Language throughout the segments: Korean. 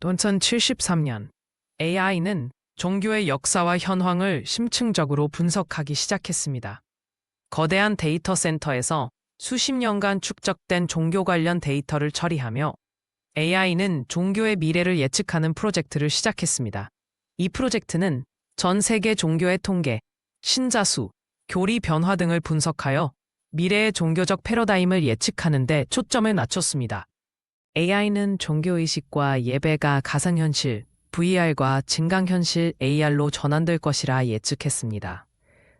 2073년 AI는 종교의 역사와 현황을 심층적으로 분석하기 시작했습니다. 거대한 데이터 센터에서 수십 년간 축적된 종교 관련 데이터를 처리하며 AI는 종교의 미래를 예측하는 프로젝트를 시작했습니다. 이 프로젝트는 전 세계 종교의 통계, 신자 수, 교리 변화 등을 분석하여 미래의 종교적 패러다임을 예측하는 데 초점을 맞췄습니다. AI는 종교의식과 예배가 가상현실, VR과 증강현실 AR로 전환될 것이라 예측했습니다.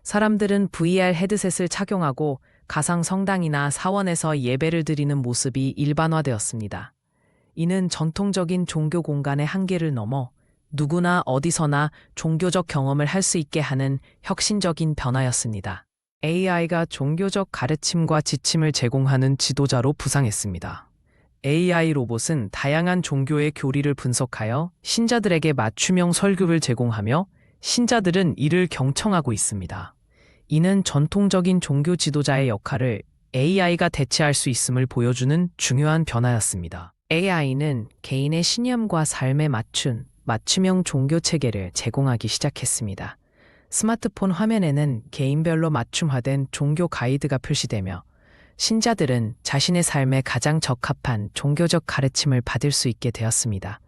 사람들은 VR 헤드셋을 착용하고 가상 성당이나 사원에서 예배를 드리는 모습이 일반화되었습니다. 이는 전통적인 종교 공간의 한계를 넘어 누구나 어디서나 종교적 경험을 할 수 있게 하는 혁신적인 변화였습니다. AI가 종교적 가르침과 지침을 제공하는 지도자로 부상했습니다. AI 로봇은 다양한 종교의 교리를 분석하여 신자들에게 맞춤형 설교를 제공하며 신자들은 이를 경청하고 있습니다. 이는 전통적인 종교 지도자의 역할을 AI가 대체할 수 있음을 보여주는 중요한 변화였습니다. AI는 개인의 신념과 삶에 맞춘 맞춤형 종교 체계를 제공하기 시작했습니다. 스마트폰 화면에는 개인별로 맞춤화된 종교 가이드가 표시되며 신자들은 자신의 삶에 가장 적합한 종교적 가르침을 받을 수 있게 되었습니다.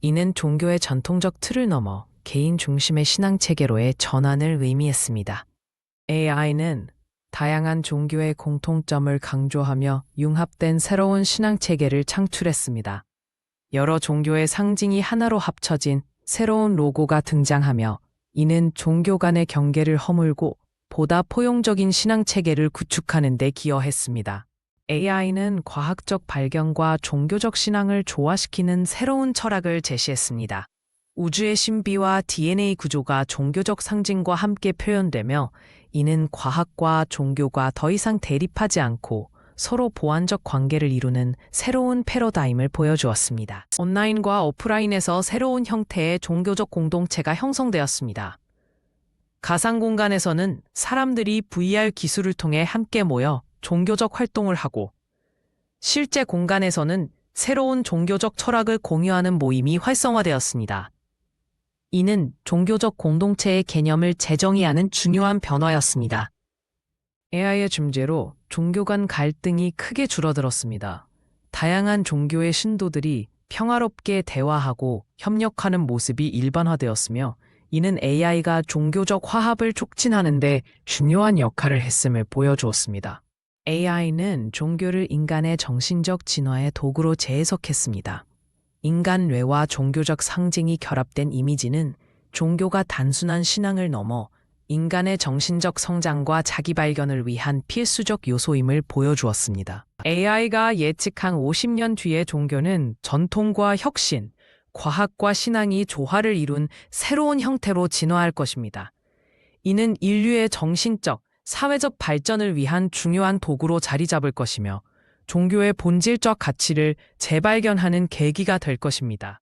이는 종교의 전통적 틀을 넘어 개인 중심의 신앙 체계로의 전환을 의미했습니다. AI는 다양한 종교의 공통점을 강조하며 융합된 새로운 신앙 체계를 창출했습니다. 여러 종교의 상징이 하나로 합쳐진 새로운 로고가 등장하며 이는 종교 간의 경계를 허물고 보다 포용적인 신앙 체계를 구축하는 데 기여했습니다. AI는 과학적 발견과 종교적 신앙을 조화시키는 새로운 철학을 제시했습니다. 우주의 신비와 DNA 구조가 종교적 상징과 함께 표현되며 이는 과학과 종교가 더 이상 대립하지 않고 서로 보완적 관계를 이루는 새로운 패러다임을 보여주었습니다. 온라인과 오프라인에서 새로운 형태의 종교적 공동체가 형성되었습니다. 가상 공간에서는 사람들이 VR 기술을 통해 함께 모여 종교적 활동을 하고 실제 공간에서는 새로운 종교적 철학을 공유하는 모임이 활성화되었습니다. 이는 종교적 공동체의 개념을 재정의하는 중요한 변화였습니다. AI의 중재로 종교 간 갈등이 크게 줄어들었습니다. 다양한 종교의 신도들이 평화롭게 대화하고 협력하는 모습이 일반화되었으며 이는 AI가 종교적 화합을 촉진하는데 중요한 역할을 했음을 보여주었습니다. AI는 종교를 인간의 정신적 진화의 도구로 재해석했습니다. 인간 뇌와 종교적 상징이 결합된 이미지는 종교가 단순한 신앙을 넘어 인간의 정신적 성장과 자기 발견을 위한 필수적 요소임을 보여주었습니다. AI가 예측한 50년 뒤의 종교는 전통과 혁신, 과학과 신앙이 조화를 이룬 새로운 형태로 진화할 것입니다. 이는 인류의 정신적, 사회적 발전을 위한 중요한 도구로 자리 잡을 것이며 종교의 본질적 가치를 재발견하는 계기가 될 것입니다.